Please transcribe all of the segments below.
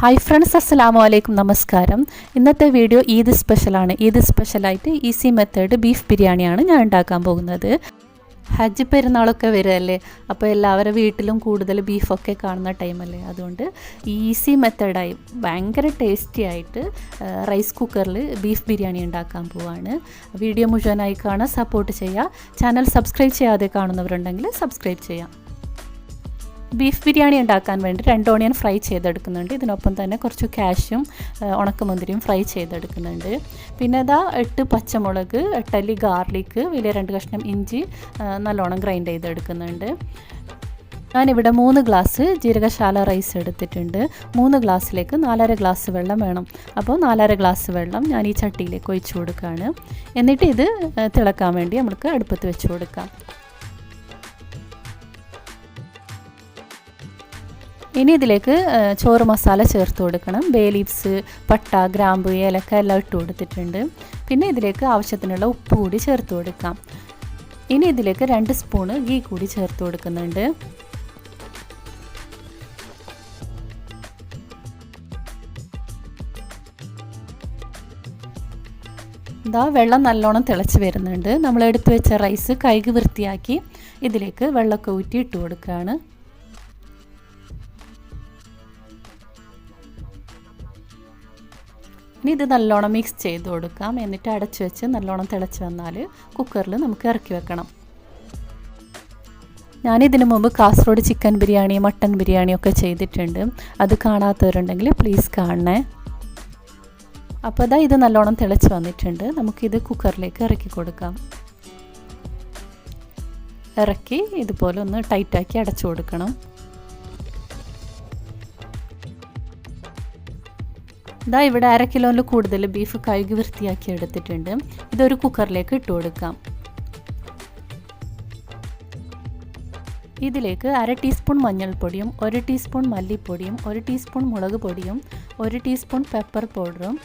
Hi friends അസ്സലാമു അലൈക്കും നമസ്കാരം ഇന്നത്തെ വീഡിയോ ഈദ് സ്പെഷ്യലാണ് ഈദ് സ്പെഷ്യലായിട്ട് ഈസി മെത്തേഡ് ബീഫ് ബിരിയാണിയാണ് ഞാൻ ഉണ്ടാക്കാൻ പോകുന്നത്. ഹജ്ജ് പെരുന്നാളൊക്കെ വരുമല്ലേ അപ്പോൾ എല്ലാവരുടെ വീട്ടിലും കൂടുതൽ ബീഫൊക്കെ കാണുന്ന ടൈമല്ലേ അതുകൊണ്ട് ഈസി മെത്തേഡായി ഭയങ്കര ടേസ്റ്റി ആയിട്ട് റൈസ് കുക്കറിൽ ബീഫ് ബിരിയാണി ഉണ്ടാക്കാൻ പോവാണ്. വീഡിയോ മുഴുവനായി കാണാൻ സപ്പോർട്ട് ചെയ്യുക. ചാനൽ സബ്സ്ക്രൈബ് ചെയ്യാതെ കാണുന്നവരുണ്ടെങ്കിൽ സബ്സ്ക്രൈബ് ചെയ്യാം. ബീഫ് ബിരിയാണി ഉണ്ടാക്കാൻ വേണ്ടി രണ്ട് ഓണിയൻ ഫ്രൈ ചെയ്തെടുക്കുന്നുണ്ട്. ഇതിനൊപ്പം തന്നെ കുറച്ച് കാഷ്യും ഉണക്കമുന്തിരിയും ഫ്രൈ ചെയ്തെടുക്കുന്നുണ്ട്. പിന്നെ ഇതാ എട്ട് പച്ചമുളക് എട്ടല്ലി ഗാർലിക്ക് വലിയ രണ്ട് കഷ്ണം ഇഞ്ചി നല്ലോണം ഗ്രൈൻഡ് ചെയ്തെടുക്കുന്നുണ്ട്. ഞാനിവിടെ മൂന്ന് ഗ്ലാസ് ജീരകശാല റൈസ് എടുത്തിട്ടുണ്ട്. മൂന്ന് ഗ്ലാസ്സിലേക്ക് നാലര ഗ്ലാസ് വെള്ളം വേണം. അപ്പോൾ നാലര ഗ്ലാസ് വെള്ളം ഞാൻ ഈ ചട്ടിയിലേക്ക് ഒഴിച്ചു കൊടുക്കുകയാണ്. എന്നിട്ട് ഇത് തിളക്കാൻ വേണ്ടി നമുക്ക് അടുപ്പത്ത് വെച്ച് കൊടുക്കാം. ഇനി ഇതിലേക്ക് ചോറ് മസാല ചേർത്ത് കൊടുക്കണം. ബേ ലീവ്സ് പട്ട ഗ്രാമ്പ് ഏലക്ക എല്ലാം ഇട്ട് കൊടുത്തിട്ടുണ്ട്. പിന്നെ ഇതിലേക്ക് ആവശ്യത്തിനുള്ള ഉപ്പ് കൂടി ചേർത്ത് കൊടുക്കാം. ഇനി ഇതിലേക്ക് രണ്ട് സ്പൂണ് ഗീ കൂടി ചേർത്ത് കൊടുക്കുന്നുണ്ട്. ഇതാ വെള്ളം നല്ലോണം തിളച്ച് വരുന്നുണ്ട്. നമ്മൾ എടുത്തു വെച്ച റൈസ് കൈക് വൃത്തിയാക്കി ഇതിലേക്ക് വെള്ളമൊക്കെ ഊറ്റി ഇട്ട് കൊടുക്കുകയാണ്. ഇനി ഇത് നല്ലോണം മിക്സ് ചെയ്ത് കൊടുക്കാം. എന്നിട്ട് അടച്ചു വെച്ച് നല്ലോണം തിളച്ച് വന്നാൽ കുക്കറിൽ നമുക്ക് ഇറക്കി വെക്കണം. ഞാനിതിനു മുമ്പ് കാസർഗോഡ് ചിക്കൻ ബിരിയാണി മട്ടൻ ബിരിയാണി ഒക്കെ ചെയ്തിട്ടുണ്ട്. അത് കാണാത്തവരുണ്ടെങ്കിൽ പ്ലീസ് കാണണേ. അപ്പോൾ അതാ ഇത് നല്ലോണം തിളച്ച് വന്നിട്ടുണ്ട്. നമുക്കിത് കുക്കറിലേക്ക് ഇറക്കി കൊടുക്കാം. ഇറക്കി ഇതുപോലെ ഒന്ന് ടൈറ്റാക്കി അടച്ചു കൊടുക്കണം. ഇതാ ഇവിടെ അര കിലോയിൽ കൂടുതൽ ബീഫ് കഴുകി വൃത്തിയാക്കി എടുത്തിട്ടുണ്ട്. ഇതൊരു കുക്കറിലേക്ക് ഇട്ട് കൊടുക്കാം. ഇതിലേക്ക് അര ടീസ്പൂൺ മഞ്ഞൾപ്പൊടിയും ഒരു ടീസ്പൂൺ മല്ലിപ്പൊടിയും ഒരു ടീസ്പൂൺ മുളക് പൊടിയും ഒരു ടീസ്പൂൺ പെപ്പർ പൗഡറും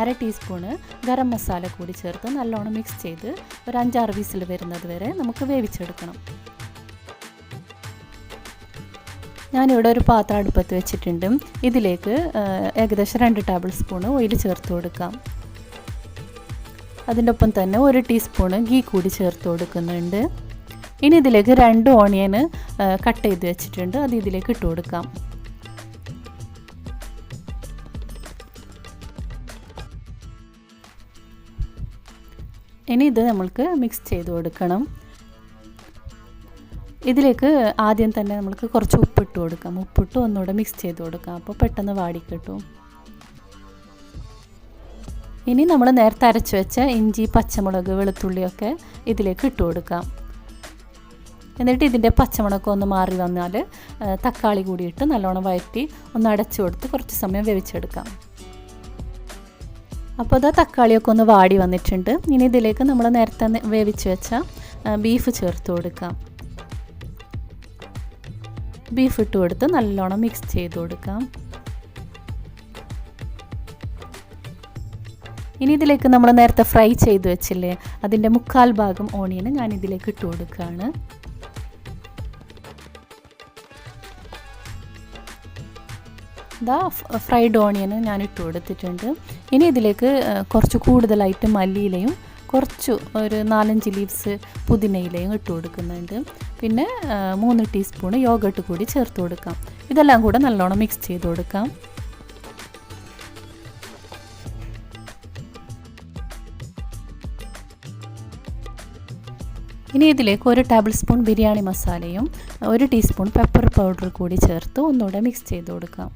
അര ടീസ്പൂണ് ഗരം മസാല കൂടി ചേർത്ത് നല്ലോണം മിക്സ് ചെയ്ത് ഒരു അഞ്ചാറ് വിസിൽ വരുന്നത് വരെ നമുക്ക് വേവിച്ചെടുക്കണം. ഞാനിവിടെ ഒരു പാത്രം അടുപ്പത്ത് വെച്ചിട്ടുണ്ട്. ഇതിലേക്ക് ഏകദേശം രണ്ട് ടേബിൾ സ്പൂണ് ഓയിൽ ചേർത്ത് കൊടുക്കാം. അതിന്റെ ഒപ്പം തന്നെ ഒരു ടീസ്പൂണ് ഗീ കൂടി ചേർത്ത് കൊടുക്കുന്നുണ്ട്. ഇനി ഇതിലേക്ക് രണ്ട് ഓണിയന് കട്ട് ചെയ്ത് വെച്ചിട്ടുണ്ട്. അത് ഇതിലേക്ക് ഇട്ട് കൊടുക്കാം. ഇനി ഇത് നമ്മൾക്ക് മിക്സ് ചെയ്ത് കൊടുക്കണം. ഇതിലേക്ക് ആദ്യം തന്നെ നമുക്ക് കുറച്ച് ഉപ്പിട്ട് കൊടുക്കാം. ഉപ്പിട്ട് ഒന്നുകൂടെ മിക്സ് ചെയ്ത് കൊടുക്കാം. അപ്പോൾ പെട്ടെന്ന് വാടിക്കിട്ടും. ഇനി നമ്മൾ നേരത്തെ അരച്ച് വെച്ച ഇഞ്ചി പച്ചമുളക് വെളുത്തുള്ളിയൊക്കെ ഇതിലേക്ക് ഇട്ട് കൊടുക്കാം. എന്നിട്ട് ഇതിന്റെ പച്ചമുളക് ഒന്ന് മാറി വന്നാൽ തക്കാളി കൂടിയിട്ട് നല്ലോണം വഴറ്റി ഒന്ന് അടച്ചു കൊടുത്ത് കുറച്ച് സമയം വേവിച്ചെടുക്കാം. അപ്പോൾ അതാ തക്കാളിയൊക്കെ ഒന്ന് വാടി വന്നിട്ടുണ്ട്. ഇനി ഇതിലേക്ക് നമ്മൾ നേരത്തെ വേവിച്ച് വെച്ച ബീഫ് ചേർത്ത് കൊടുക്കാം. ബീഫ് ഇട്ട് കൊടുത്ത് നല്ലോണം മിക്സ് ചെയ്ത് കൊടുക്കാം ഇനി ഇതിലേക്ക് നമ്മൾ നേരത്തെ ഫ്രൈ ചെയ്ത് വെച്ചില്ലേ അതിന്റെ മുക്കാൽ ഭാഗം ഓണിയന് ഞാൻ ഇതിലേക്ക് ഇട്ട് കൊടുക്കുകയാണ് ഫ്രൈഡ് ഓണിയന് ഞാൻ ഇട്ട് കൊടുത്തിട്ടുണ്ട് ഇനി ഇതിലേക്ക് കുറച്ച് കൂടുതലായിട്ട് മല്ലിയിലയും കുറച്ച് ഒരു നാലഞ്ച് ലീവ്സ് പുതിനയിലയും ഇട്ട് കൊടുക്കുന്നുണ്ട്. പിന്നെ മൂന്ന് ടീസ്പൂൺ യോഗട്ട് കൂടി ചേർത്ത് കൊടുക്കാം. ഇതെല്ലാം കൂടെ നല്ലോണം മിക്സ് ചെയ്ത് കൊടുക്കാം. ഇനി ഇതിലേക്ക് ഒരു ടേബിൾ സ്പൂൺ ബിരിയാണി മസാലയും ഒരു ടീസ്പൂൺ പെപ്പർ പൗഡർ കൂടി ചേർത്ത് ഒന്നുകൂടെ മിക്സ് ചെയ്ത് കൊടുക്കാം.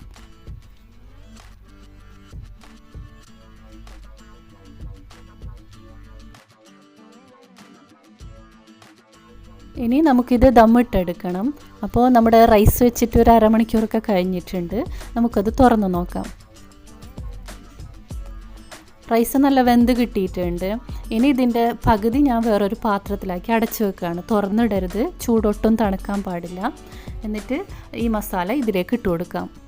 ഇനി നമുക്കിത് ദമ്മിട്ടെടുക്കണം. അപ്പോൾ നമ്മുടെ റൈസ് വെച്ചിട്ട് ഒരു അരമണിക്കൂറൊക്കെ കഴിഞ്ഞിട്ടുണ്ട്. നമുക്കത് തുറന്ന് നോക്കാം. റൈസ് നല്ല വെന്ത് കിട്ടിയിട്ടുണ്ട്. ഇനി ഇതിന്റെ പകുതി ഞാൻ വേറൊരു പാത്രത്തിലാക്കി അടച്ചു വെക്കുകയാണ്. തുറന്നിടരുത്. ചൂടൊട്ടും തണുക്കാൻ പാടില്ല. എന്നിട്ട് ഈ മസാല ഇതിലേക്ക് ഇട്ട് കൊടുക്കാം.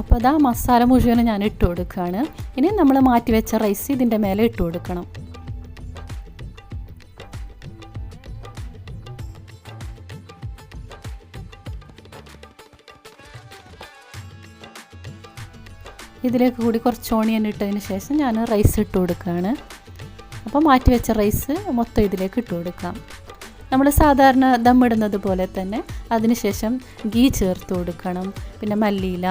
അപ്പോൾ അതാ മസാല മുഴുവനും ഞാൻ ഇട്ട് കൊടുക്കുകയാണ് ഇനി നമ്മൾ മാറ്റി വെച്ച റൈസ് ഇതിന്റെ മേലെ ഇട്ട് കൊടുക്കണം. ഇതിലേക്ക് കൂടി കുറച്ച് ഓണിയൻ ഇട്ടതിന് ശേഷം ഞാൻ റൈസ് ഇട്ട് കൊടുക്കുകയാണ് അപ്പോൾ മാറ്റി വെച്ച റൈസ് മൊത്തം ഇതിലേക്ക് ഇട്ട് കൊടുക്കാം. നമ്മൾ സാധാരണ ദമ്മിടുന്നത് പോലെ തന്നെ അതിനുശേഷം ഗീ ചേർത്ത് കൊടുക്കണം. പിന്നെ മല്ലിയില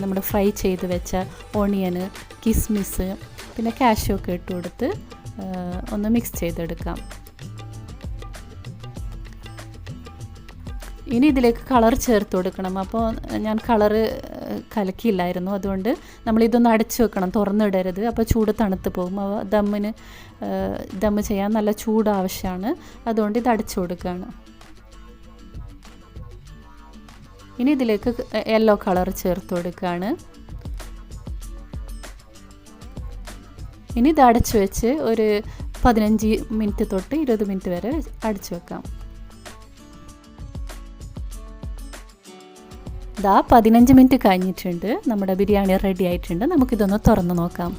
നമ്മൾ ഫ്രൈ ചെയ്ത് വെച്ച ഓണിയന് കിസ്മിസ് പിന്നെ കാഷ്യൂ ഒക്കെ ഇട്ട് കൊടുത്ത് ഒന്ന് മിക്സ് ചെയ്തെടുക്കാം. ഇനി ഇതിലേക്ക് കളർ ചേർത്ത് കൊടുക്കണം. അപ്പോൾ ഞാൻ കളറ് കലക്കിയില്ലായിരുന്നു. അതുകൊണ്ട് നമ്മൾ ഇതൊന്ന് അടച്ചു വെക്കണം. തുറന്നിടരുത്. അപ്പോൾ ചൂട് തണുത്ത് പോകും. അപ്പോൾ ദമ്മിന് ദമ്മ് ചെയ്യാൻ നല്ല ചൂട് ആവശ്യമാണ് അതുകൊണ്ട് ഇത് അടച്ചു കൊടുക്കുകയാണ്. ഇനി ഇതിലേക്ക് യെല്ലോ കളർ ചേർത്ത് കൊടുക്കുകയാണ് ഇനി ഇത് അടച്ചു വെച്ച് ഒരു പതിനഞ്ച് മിനിറ്റ് തൊട്ട് ഇരുപത് മിനിറ്റ് വരെ അടച്ചു വെക്കാം. ഇതാ പതിനഞ്ച് മിനിറ്റ് കഴിഞ്ഞിട്ടുണ്ട്. നമ്മുടെ ബിരിയാണി റെഡി ആയിട്ടുണ്ട്. നമുക്കിതൊന്ന് തുറന്ന് നോക്കാം.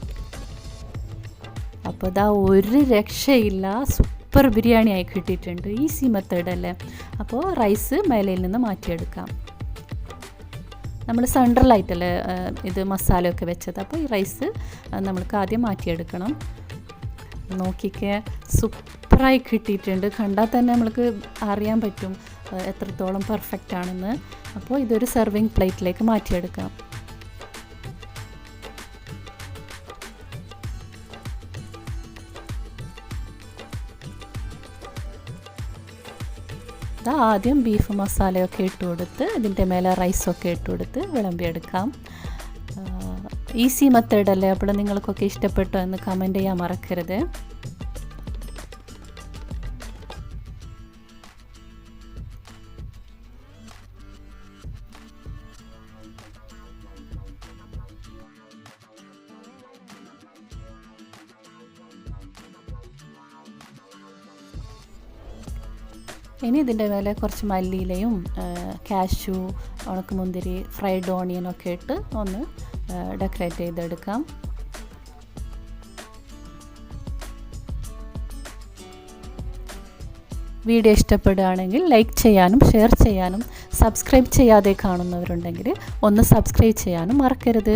അപ്പോൾ ഇതാ ഒരു രക്ഷയില്ല. സൂപ്പർ ബിരിയാണി ആയി കിട്ടിയിട്ടുണ്ട്. ഈസി മെത്തേഡ് അല്ലേ? അപ്പോൾ റൈസ് മേലയിൽ നിന്ന് മാറ്റിയെടുക്കാം. നമ്മൾ സെൻട്രലായിട്ടല്ലേ ഇത് മസാലയൊക്കെ വെച്ചത്. അപ്പോൾ ഈ റൈസ് നമ്മൾക്ക് ആദ്യം മാറ്റിയെടുക്കണം. നോക്കിക്കേ സൂപ്പറായി കിട്ടിയിട്ടുണ്ട്. കണ്ടാൽ തന്നെ നമ്മൾക്ക് അറിയാൻ പറ്റും എത്രത്തോളം പെർഫെക്റ്റ് ആണെന്ന്. അപ്പോൾ ഇതൊരു സെർവിങ് പ്ലേറ്റിലേക്ക് മാറ്റിയെടുക്കാം. ഇതാ ആദ്യം ബീഫ് മസാലയൊക്കെ ഇട്ട് കൊടുത്ത് ഇതിന്റെ മേലെ റൈസൊക്കെ ഇട്ട് കൊടുത്ത് വിളമ്പിയെടുക്കാം. ഈസി മെത്തേഡല്ലേ അപ്പോൾ നിങ്ങൾക്കൊക്കെ ഇഷ്ടപ്പെട്ടോ എന്ന് കമന്റ് ചെയ്യാൻ മറക്കരുത്. ഇനി ഇതിന്റെ മേലെ കുറച്ച് മല്ലിയിലയും കാഷ്യൂ ഉണക്കമുന്തിരി ഫ്രൈഡ് ഓണിയനൊക്കെ ഇട്ട് ഒന്ന് ഡെക്കറേറ്റ് ചെയ്തെടുക്കാം. വീഡിയോ ഇഷ്ടപ്പെടുകയാണെങ്കിൽ ലൈക്ക് ചെയ്യാനും ഷെയർ ചെയ്യാനും സബ്സ്ക്രൈബ് ചെയ്യാതെ കാണുന്നവരുണ്ടെങ്കിൽ ഒന്ന് സബ്സ്ക്രൈബ് ചെയ്യാനും മറക്കരുത്.